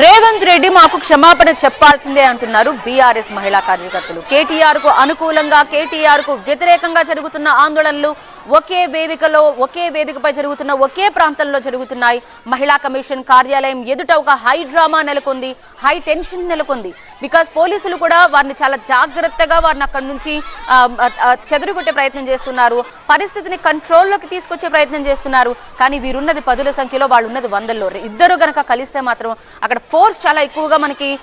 రేవంత్ రెడ్డి మాకు క్షమాపణ చెప్పాల్సిందే అంటున్నారు బీఆర్ఎస్ మహిళా కార్యకర్తలు. కేటీఆర్కు అనుకూలంగా కేటీఆర్కు వ్యతిరేకంగా జరుగుతున్న ఆందోళనలు ఒకే వేదికలో ఒకే వేదికపై జరుగుతున్న ఒకే ప్రాంతంలో జరుగుతున్నాయి. మహిళా కమిషన్ కార్యాలయం ఎదుట ఒక హై డ్రామా నెలకొంది హై టెన్షన్ నెలకొంది. బికాస్ పోలీసులు కూడా వారిని చాలా జాగ్రత్తగా వారిని అక్కడి నుంచి ఆ, చెదరగొట్టే ప్రయత్నం చేస్తున్నారు. పరిస్థితిని కంట్రోల్లోకి తీసుకొచ్చే ప్రయత్నం చేస్తున్నారు. కానీ వీరున్నది పదుల సంఖ్యలో వాళ్ళు ఉన్నది వందల్లో. ఇద్దరు గనక కలిస్తే మాత్రం అక్కడ ఫోర్స్ చాలా ఎక్కువగా మనకి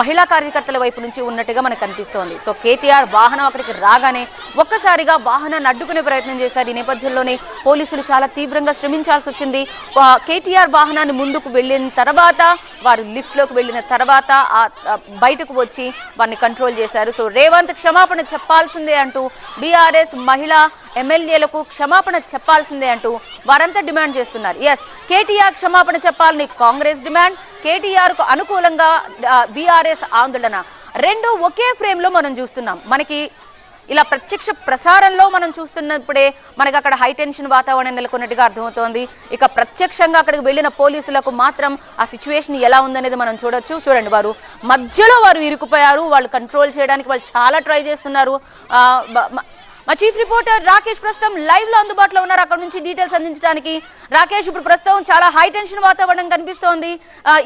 మహిళా కార్యకర్తల వైపు నుంచి ఉన్నట్టుగా మనకు కనిపిస్తోంది సో కేటీఆర్ వాహనం అక్కడికి రాగానే ఒక్కసారిగా వాహనాన్ని అడ్డుకునే ప్రయత్నం చేశారు. ఈ నేపథ్యంలోనే పోలీసులు చాలా తీవ్రంగా శ్రమించాల్సి వచ్చింది. కేటీఆర్ వాహనాన్ని ముందుకు వెళ్ళిన తర్వాత వారు లిఫ్ట్లోకి వెళ్ళిన తర్వాత బయటకు వచ్చి వారిని కంట్రోల్ చేశారు. సో రేవంత్ క్షమాపణ చెప్పాల్సిందే అంటూ బీఆర్ఎస్ మహిళా ఎమ్మెల్యేలకు క్షమాపణ చెప్పాల్సిందే అంటూ వారంతా డిమాండ్ చేస్తున్నారు. ఎస్ కేటీఆర్ క్షమాపణ చెప్పాలని కాంగ్రెస్ డిమాండ్ కేటీఆర్కు అనుకూలంగా బీఆర్ఎస్ ఆందోళన. రెండు ఒకే ఫ్రేమ్లో మనం చూస్తున్నాం. మనకి ఇలా ప్రత్యక్ష ప్రసారంలో మనం చూస్తున్నప్పుడే మనకి అక్కడ హైటెన్షన్ వాతావరణం నెలకొన్నట్టుగా అర్థమవుతోంది. ఇక ప్రత్యక్షంగా అక్కడికి వెళ్ళిన పోలీసులకు మాత్రం ఆ సిచ్యువేషన్ ఎలా ఉందనేది మనం చూడొచ్చు. చూడండి వారు. మధ్యలో వారు ఇరుకుపోయారు వాళ్ళు కంట్రోల్ చేయడానికి వాళ్ళు చాలా ట్రై చేస్తున్నారు. మా చీఫ్ రిపోర్టర్ రాకేష్ ప్రస్తుతం లైవ్లో అందుబాటులో ఉన్నారు. అక్కడ నుంచి డీటెయిల్స్ అందించడానికి రాకేష్ ఇప్పుడు ప్రస్తుతం చాలా హై టెన్షన్ వాతావరణం కనిపిస్తోంది.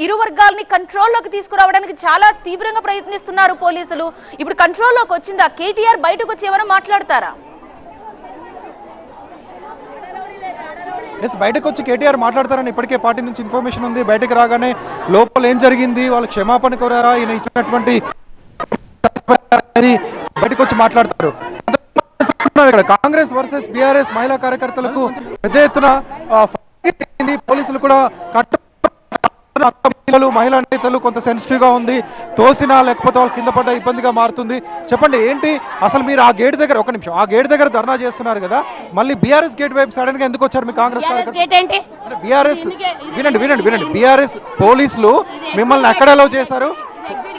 ఇరు వర్గాలని కంట్రోల్లోకి తీసుకురావడానికి చాలా తీవ్రంగా ప్రయత్నిస్తున్నారు పోలీసులు. ఇప్పుడు కంట్రోల్లోకి వచ్చిందా? కేటీఆర్ బయటకు వచ్చి ఏమైనా మాట్లాడతారా? ఎస్ బయటకు వచ్చి కేటీఆర్ మాట్లాడతారని ఇప్పటికే పార్టీ నుంచి ఇన్ఫర్మేషన్ ఉంది. బయటకు రాగానే లోపల ఏం జరిగింది? వాళ్ళు క్షమాపణ కోరారా? ఈయన ఇచ్చినటువంటి బయటకు వచ్చి మాట్లాడతారు. ఇక్కడ. కాంగ్రెస్ వర్సెస్ బీఆర్ఎస్ మహిళా కార్యకర్తలకు పెద్ద ఎత్తున. పోలీసులు కూడా కట్టు మహిళలు మహిళా నేతలు కొంత సెన్సిటివ్గా ఉంది. తోసినా లేకపోతే వాళ్ళు కింద పడ్డ ఇబ్బందిగా మారుతుంది. చెప్పండి ఏంటి? అసలు మీరు ఆ గేట్ దగ్గర ఒక నిమిషం ఆ గేట్ దగ్గర ధర్నా చేస్తున్నారు కదా. మళ్ళీ బీఆర్ఎస్ గేట్ వైపు సడన్గా ఎందుకు వచ్చారు మీ కాంగ్రెస్ బీఆర్ఎస్ వినండి వినండి వినండి. బీఆర్ఎస్ పోలీసులు మిమ్మల్ని ఎక్కడ అలౌ చేశారు?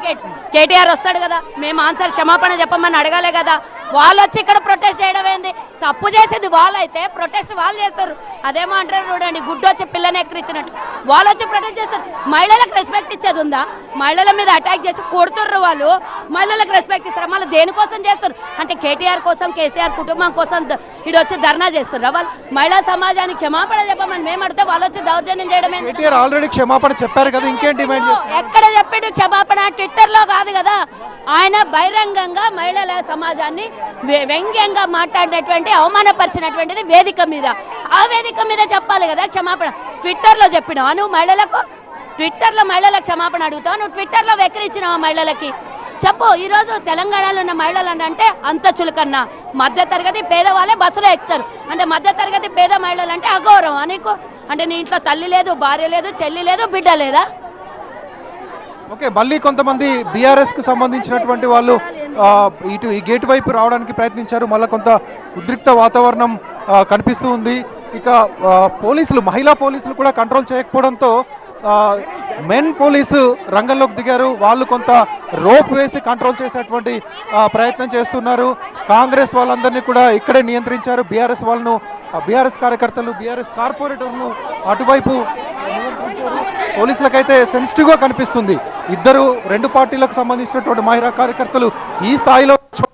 గేట్ కేటీఆర్ వస్తాడు కదా మేము ఆన్సర్ క్షమాపణ చెప్పమని అడగాలే కదా. వాళ్ళు వచ్చి ఇక్కడ ప్రొటెస్ట్ చేయడం ఏంది? తప్పు చేసేది వాళ్ళు అయితే ప్రొటెస్ట్ వాళ్ళు చేస్తారు. అదేమో అంటారు చూడండి గుడ్డు వచ్చి పిల్లని ఎక్కిరించినట్టు వాళ్ళు వచ్చి ప్రొటెస్ట్ చేస్తారు. మహిళలకు రెస్పెక్ట్ ఇచ్చేది ఉందా? మహిళల మీద అటాక్ చేసి కొడుతుర్రు వాళ్ళు. మహిళలకు రెస్పెక్ట్ ఇస్తారు? మళ్ళీ దేనికోసం చేస్తారు? అంటే కేటీఆర్ కోసం కేసీఆర్ కుటుంబం కోసం ఈడు వచ్చి ధర్నా చేస్తున్నారు వాళ్ళు? మహిళా సమాజానికి క్షమాపణ చెప్పమని మేము అడితే వాళ్ళు వచ్చి దౌర్జన్యం చేయడం ఆల్రెడీ క్షమాపణ చెప్పారు కదా ఇంకేం డిమాండ్ చేస్తారు? ఎక్కడ చెప్పాడు క్షమాపణ? ట్విట్టర్లో కాదు కదా ఆయన బహిరంగంగా మహిళల సమాజాన్ని వ్య- వ్యంగ్యంగా మాట్లాడినటువంటి అవమానపరిచినటువంటిది వేదిక మీద. ఆ వేదిక మీద చెప్పాలి కదా క్షమాపణ. ట్విట్టర్లో చెప్పినావా నువ్వు మహిళలకు? ట్విట్టర్లో మహిళలకు క్షమాపణ అడుగుతావు? నువ్వు ట్విట్టర్లో వెక్కిరించినావా మహిళలకి? చెప్పు ఈరోజు తెలంగాణలో ఉన్న మహిళలు అంటే అంత చులకన్నా. మధ్యతరగతి పేదవాళ్ళే బస్సులో ఎక్కుతారు. అంటే మధ్యతరగతి పేద మహిళలు అంటే అగౌరవం నీకు? అంటే నీ ఇంట్లో తల్లి లేదు భార్య లేదు చెల్లి లేదు బిడ్డ లేదా? ఓకే మళ్ళీ కొంతమంది బీఆర్ఎస్కు సంబంధించినటువంటి వాళ్ళు ఇటు ఈ గేట్ వైపు రావడానికి ప్రయత్నించారు. మళ్ళీ కొంత ఉద్రిక్త వాతావరణం కనిపిస్తూ ఉంది. ఇక పోలీసులు మహిళా పోలీసులు కూడా కంట్రోల్ చేయకపోవడంతో మెన్ పోలీసు రంగంలోకి దిగారు. వాళ్ళు కొంత రోప్ వేసి కంట్రోల్ చేసేటువంటి ప్రయత్నం చేస్తున్నారు. కాంగ్రెస్ వాళ్ళందరినీ కూడా ఇక్కడే నియంత్రించారు. బీఆర్ఎస్ వాళ్ళను బీఆర్ఎస్ కార్యకర్తలు బీఆర్ఎస్ కార్పొరేటర్ను అటువైపు పోలీసులకైతే సెన్సిటివ్గా కనిపిస్తుంది. ఇద్దరు రెండు పార్టీలకు సంబంధించినటువంటి మహిళా కార్యకర్తలు ఈ స్థాయిలో ఈ స్థాయిలో